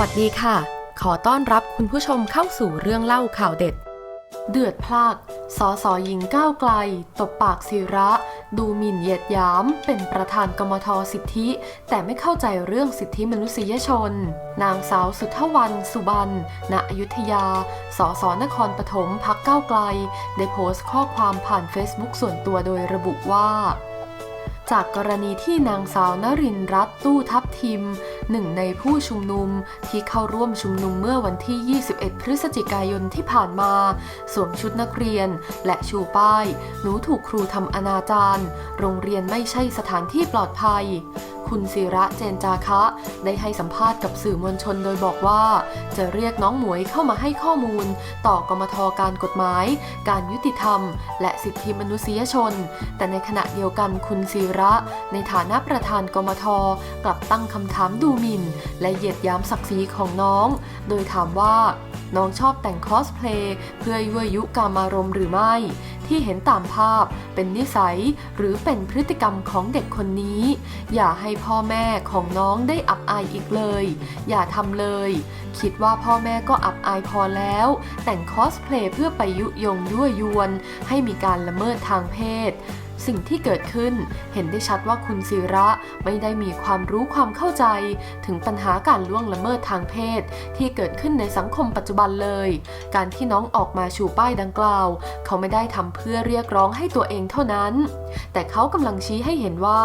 วัสดีค่ะ ขอต้อนรับคุณผู้ชมเข้าสู่เรื่องเล่าข่าวเด็ด เดือดพลาก สอสอหญิงก้าวไกล ตบปากศิระ ดูหมิ่นเหยียดยาม เป็นประธานกมทสิทธิ แต่ไม่เข้าใจเรื่องสิทธิมนุษยชน นางสาวสุทธวันสุบันณอยุธยา สอสอนครปฐมพักก้าวไกล ได้โพสต์ข้อความผ่านเฟซบุ๊กส่วนตัวโดยระบุว่า จากกรณีที่นางสาวนรินรัตตู้ทับทิม หนึ่งในผู้ชุมนุมที่เข้าร่วมชุมนุมเมื่อวันที่ 21 พฤศจิกายนที่ผ่านมา สวมชุดนักเรียน และชูป้าย หนูถูกครูทำอนาจารโรงเรียนไม่ใช่สถานที่ปลอดภัย คุณศิระเจนจาคะ ได้ให้สัมภาษณ์กับสื่อมวลชนโดยบอกว่า จะเรียกน้องหมวยเข้ามาให้ข้อมูล ต่อกมทการกฎหมาย การยุติธรรม และสิทธิมนุษยชน แต่ในขณะเดียวกันคุณศิระ ในฐานะประธานกมทกลับตั้งคำถามดูหมิ่น และเหยียดยามศักดิ์ศรีของน้อง โดยถามว่าน้องชอบแต่งคอสเพลย์เพื่อยั่วยุกามารมหรือไม่ ที่เห็นตามภาพ เป็นนิสัยหรือเป็นพฤติกรรมของเด็กคนนี้ อย่าให้พ่อแม่ของน้องได้อับอายอีกเลย อย่าทำเลย คิดว่าพ่อแม่ก็อับอายพอแล้ว แต่งคอสเพลย์เพื่อไปยุยงยั่วยวน ให้มีการละเมิดทางเพศสิ่งที่เกิดขึ้นเห็นได้ชัดว่าคุณศิระไม่ได้มีความรู้ความเข้าใจ ถึงปัญหาการล่วงละเมิดทางเพศ ที่เกิดขึ้นในสังคมปัจจุบันเลย การที่น้องออกมาชูป้ายดังกล่าว เขาไม่ได้ทำเพื่อเรียกร้องให้ตัวเองเท่านั้น แต่เขากำลังชี้ให้เห็นว่า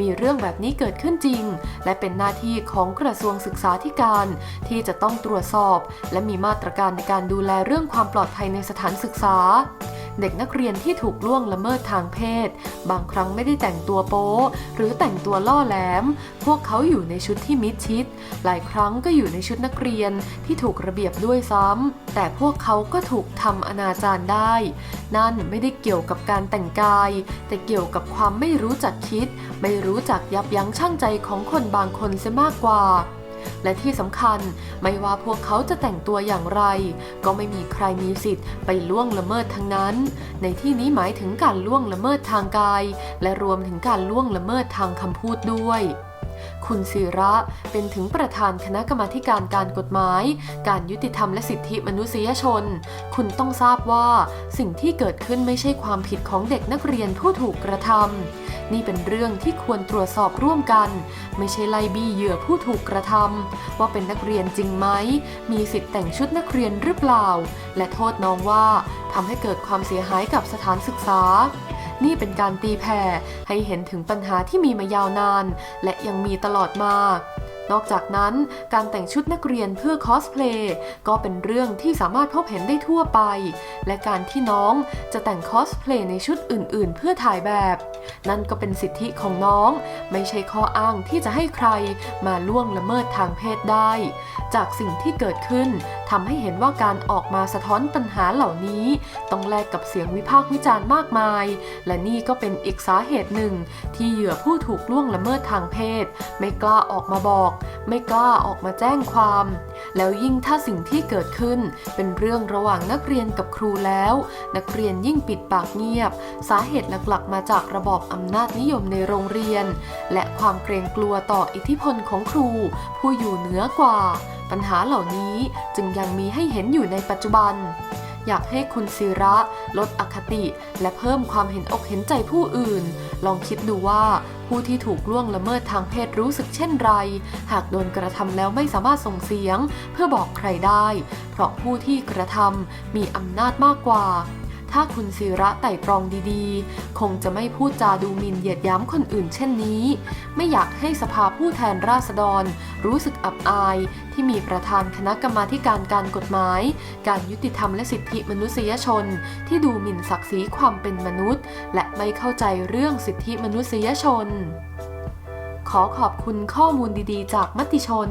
มีเรื่องแบบนี้เกิดขึ้นจริง และเป็นหน้าที่ของกระทรวงศึกษาธิการ ที่จะต้องตรวจสอบ และมีมาตรการในการดูแลเรื่องความปลอดภัยในสถานศึกษา เด็กนักเรียนที่ถูกล่วงละเมิดทางเพศ บางครั้งไม่ได้แต่งตัวโป๊หรือแต่งตัวล่อแหลม พวกเขาอยู่ในชุดที่มิดชิด หลายครั้งก็อยู่ในชุดนักเรียนที่ถูกระเบียบด้วยซ้ำแต่พวกเขาก็ถูกทำอนาจารได้ นั่นไม่ได้เกี่ยวกับการแต่งกาย แต่เกี่ยวกับความไม่รู้จักคิด ไม่รู้จักยับยั้งชั่งใจของคนบางคนเสียมากกว่า และที่สำคัญไม่ว่าพวกเขาจะแต่งตัวอย่างไร ก็ไม่มีใครมีสิทธิ์ไปล่วงละเมิดทั้งนั้น ในที่นี้หมายถึงการล่วงละเมิดทางกาย และรวมถึงการล่วงละเมิดทางคำพูดด้วยคุณศิระเป็นถึงประธานคณะกรรมาการการกฎหมาย การยุติธรรมและสิทธิมนุษยชน คุณต้องทราบว่าสิ่งที่เกิดขึ้นไม่ใช่ความผิดของเด็กนักเรียนผู้ถูกกระทำ นี่เป็นเรื่องที่ควรตรวจสอบร่วมกัน ไม่ใช่ไล่บี้เหยื่อผู้ถูกกระทำว่าเป็นนักเรียนจริงไหม มีสิทธิ์แต่งชุดนักเรียนหรือเปล่า และโทษน้องว่าทำให้เกิดความเสียหายกับสถานศึกษา นี่เป็นการตีแผ่ให้เห็นถึงปัญหาที่มีมายาวนาน และยังมีตลอดมา นอกจากนั้นการแต่งชุดนักเรียนเพื่อคอสเพลย์ก็เป็นเรื่องที่สามารถพบเห็นได้ทั่วไป และการที่น้องจะแต่งคอสเพลย์ในชุดอื่นๆ เพื่อถ่ายแบบ นั่นก็เป็นสิทธิของน้อง ไม่ใช่ข้ออ้างที่จะให้ใครมาล่วงละเมิดทางเพศได้ จากสิ่งที่เกิดขึ้นทำให้เห็นว่าการออกมาสะท้อนปัญหาเหล่านี้ ต้องแลกกับเสียงวิพากษ์วิจารณ์มากมาย และนี่ก็เป็นอีกสาเหตุหนึ่ง ที่เหยื่อผู้ถูกล่วงละเมิดทางเพศ ไม่กล้าออกมาบอก ไม่กล้าออกมาแจ้งความ แล้วยิ่งถ้าสิ่งที่เกิดขึ้น เป็นเรื่องระหว่างนักเรียนกับครูแล้ว นักเรียนยิ่งปิดปากเงียบ สาเหตุหลักๆ มาจากระบอบอำนาจนิยมในโรงเรียน และความเกรงกลัวต่ออิทธิพลของครู ผู้อยู่เหนือกว่า ปัญหาเหล่านี้จึงยังมีให้เห็นอยู่ในปัจจุบัน อยากให้คุณศิระลดอคติ และเพิ่มความเห็นอกเห็นใจผู้อื่น ลองคิดดูว่าผู้ที่ถูกล่วงละเมิดทางเพศรู้สึกเช่นไร หากโดนกระทำแล้วไม่สามารถส่งเสียง เพื่อบอกใครได้ เพราะผู้ที่กระทำมีอำนาจมากกว่า ถ้าคุณศิระไต่ตรองดีๆ คงจะไม่พูดจาดูหมิ่นเหยียดย้ำคนอื่นเช่นนี้ ไม่อยากให้สภาผู้แทนราษฎร รู้สึกอับอาย ที่มีประธานคณะกรรมาการการกฎหมาย การยุติธรรมและสิทธิมนุษยชน ที่ดูหมิ่นศักดิ์ศรีความเป็นมนุษย์ และไม่เข้าใจเรื่องสิทธิมนุษยชน ขอขอบคุณข้อมูลดีๆ จากมติชน